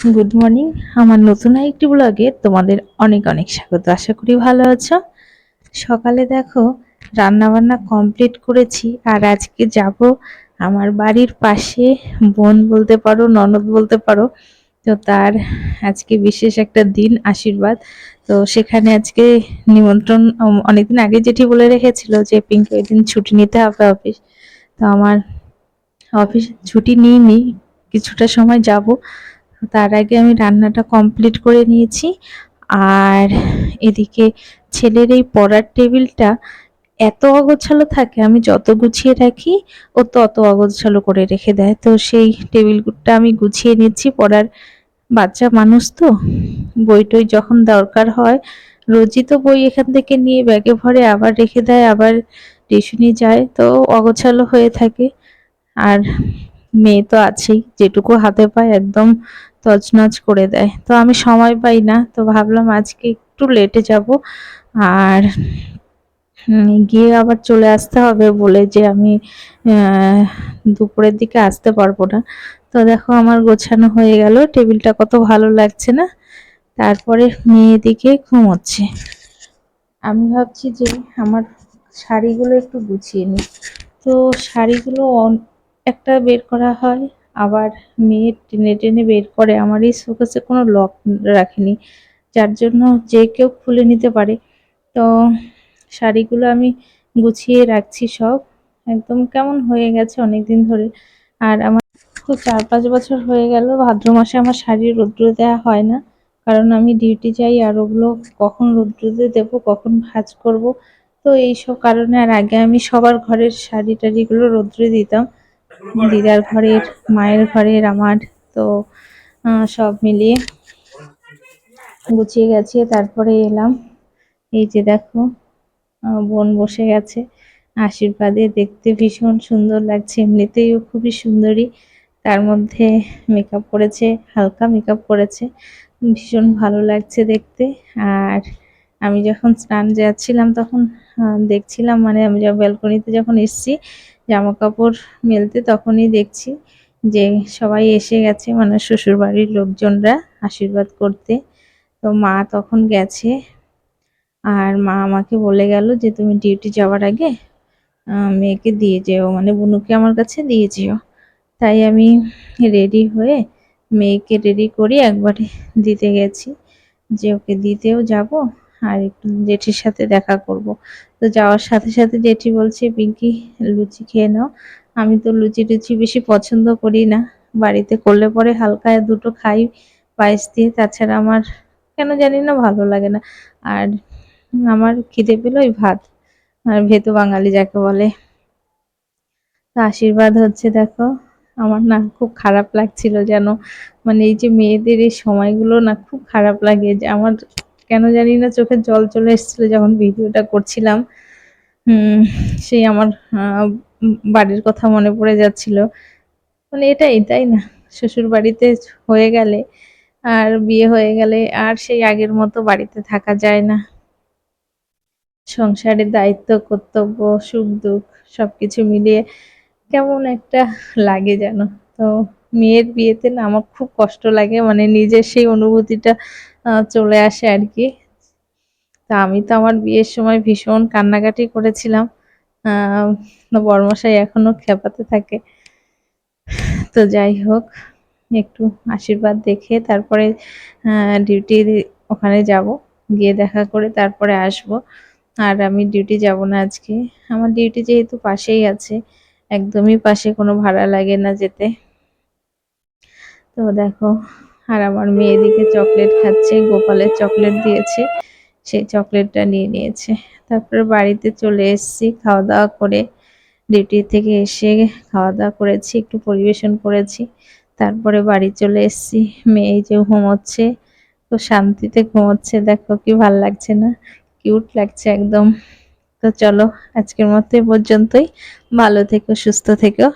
Good morning আমার নতুন একটি ব্লগে তোমাদের অনেক অনেক স্বাগত। আশা করি ভালো আছো। সকালে দেখো রান্না বান্না কমপ্লিট করেছি আর আজকে যাব আমার বাড়ির পাশে বোন বলতে পারো, ননদ বলতে পারো। তো তার আজকে বিশেষ একটা দিন, আশীর্বাদ। তো সেখানে আজকে নিমন্ত্রণ অনেকদিন আগে যেটি বলে রেখেছিল যে, পিঙ্কি, ওই দিন ছুটি নিতে হবে অফিস। তো আমার অফিস ছুটি নিইনি, কিছুটা সময় যাব। তার আগে আমি রান্নাটা কমপ্লিট করে নিয়েছি। আর এদিকে ছেলের এই পড়ার টেবিলটা এত অগোছালো থাকে, আমি যত গুছিয়ে রাখি, ও তত অগোছালো করে রেখে দেয়। তো সেই টেবিলটা আমি গুছিয়ে নিচ্ছি, পড়ার বাচ্চা মানুষ তো। বই টই যখন দরকার হয়, রোজই তো বই এখান থেকে নিয়ে ব্যাগে ভরে আবার রেখে দেয়, আবার টিউশনি যায়, তো অগোছালো হয়ে থাকে। আর মেয়ে তো আছেই, যেটুকু হাতে পায় একদম তছনছ করে দেয়। তো আমি সময় পাই না, তো ভাবলাম আজকে একটু লেটে যাব। আর গিয়ে আবার চলে আসতে হবে বলে যে আমি দুপুরের দিকে আসতে পারব না। তো দেখো আমার গোছানো হয়ে গেল, টেবিলটা কত ভালো লাগছে না? তারপরে মেয়ে দিকে ঘুমোচ্ছে। আমি ভাবছি যে আমার শাড়িগুলো একটু গুছিয়ে নিই। তো শাড়িগুলো একটা বের করা হয়, আবার মেয়ে টেনে টেনে বের করে। আমার এই শোকেসে কোনো লক রাখিনি, যার জন্য যে কেউ খুলে নিতে পারে। তো শাড়িগুলো আমি গুছিয়ে রাখছি সব। একদম কেমন হয়ে গেছে অনেক দিন ধরে। আর আমার তো চার পাঁচ বছর হয়ে গেল, ভাদ্র মাসে আমার শাড়ি রৌদ্র দেওয়া হয় না। কারণ আমি ডিউটি যাই আর ওগুলো কখন রৌদ্রতে দেবো, কখন ভাঁজ করব। তো এইসব কারণে আর আগে আমি সবার ঘরের শাড়ি টাড়িগুলো রৌদ্রে দিতাম। দিদার ঘরের, মায়ের ঘরের, আমার তো সব মিলিয়ে গুছিয়ে গেছে, তারপরে এলাম। এই যে দেখো বোন বসে গেছে আশীর্বাদে, দেখতে ভীষণ সুন্দর লাগছে এমনিতেই খুবই সুন্দরী। তার মধ্যে মেকআপ করেছে, হালকা মেকআপ করেছে, ভীষণ ভালো লাগছে দেখতে। আর আমি যখন স্নান যাচ্ছিলাম তখন দেখছিলাম মানে আমি যখন ব্যালকনিতে যখন এসছি জামা কাপড় মেলতে তখনই দেখছি যে সবাই এসে গেছে মানে শ্বশুর বাড়ির লোকজনরা আশীর্বাদ করতে। তো মা তখন গেছে আর মা আমাকে বলে গেল যে, তুমি ডিউটি যাওয়ার আগে মেয়েকে দিয়ে যেও মানে বুনুকে আমার কাছে দিয়ে যেও। তাই আমি রেডি হয়ে মেয়েকে রেডি করি একবারে দিতে গেছি যে, ওকে দিতেও যাব আর একটু জেঠির সাথে দেখা করব। তো যাওয়ার সাথে সাথে জেঠি বলছে, পিঙ্কি, লুচি খেয়ে নাও। আমি তো লুচি টুচি বেশি পছন্দ করি না। বাড়িতে করলে পরে হালকা দুটো খাই, পায়েস দিয়ে। তাছাড়া আমার কেন জানি না, ভালো লাগে না। আর আমার খিদে পেল ওই ভাত। আর ভেতু বাঙালি যাকে বলে। আশীর্বাদ হচ্ছে, দেখো। আমার না খুব খারাপ লাগছিল যেন। মানে এই যে মেয়েদের এই সময়গুলো না খুব খারাপ লাগে। যে আমার কেন জানি না চোখে জল চলে এসেছিল যখন ভিডিওটা করছিলাম। সেই আমার বাড়ির কথা মনে পড়ে যাচ্ছিল। মানে এটাই, তাই না? শ্বশুর বাড়িতে হয়ে গেলে আর বিয়ে হয়ে গেলে আর সেই আগের মতো বাড়িতে থাকা যায় না। সংসারের দায়িত্ব, কর্তব্য সুখ দুঃখ সবকিছু মিলিয়ে কেমন একটা লাগে যেন। তো মেয়ের বিয়েতে না আমার খুব কষ্ট লাগে মানে নিজের সেই অনুভূতিটা চলে আসে আর কি তা আমি তো আমার বিয়ের সময় ভীষণ কান্নাকাটি করেছিলাম বর্মশাই এখনও খেপাতে থাকে। তো যাই হোক, একটু আশীর্বাদ দেখে তারপরে ডিউটি ওখানে যাব, গিয়ে দেখা করে তারপরে আসব। আর আমি ডিউটি যাব না আজকে। আমার ডিউটি যেহেতু পাশেই আছে, একদমই পাশে কোনো ভাড়া লাগে না যেতে। তো দেখো, আর আমার মেয়ে এদিকে চকলেট খাচ্ছে, গোপালের চকলেট দিয়েছে, সেই চকলেটটা নিয়ে নিয়েছে। তারপরে বাড়িতে চলে এসেছি খাওয়া দাওয়া করে ডিউটি থেকে এসে খাওয়া দাওয়া করেছি, একটু পরিবেশন করেছি। তারপরে বাড়ি চলে এসেছি, মেয়ে যে ঘুমোচ্ছে, তো শান্তিতে ঘুমোচ্ছে, দেখো কি ভালো লাগছে না, কিউট লাগছে একদম। তো চলো, আজকের মতো এ পর্যন্তই, ভালো থেকো, সুস্থ থেকো।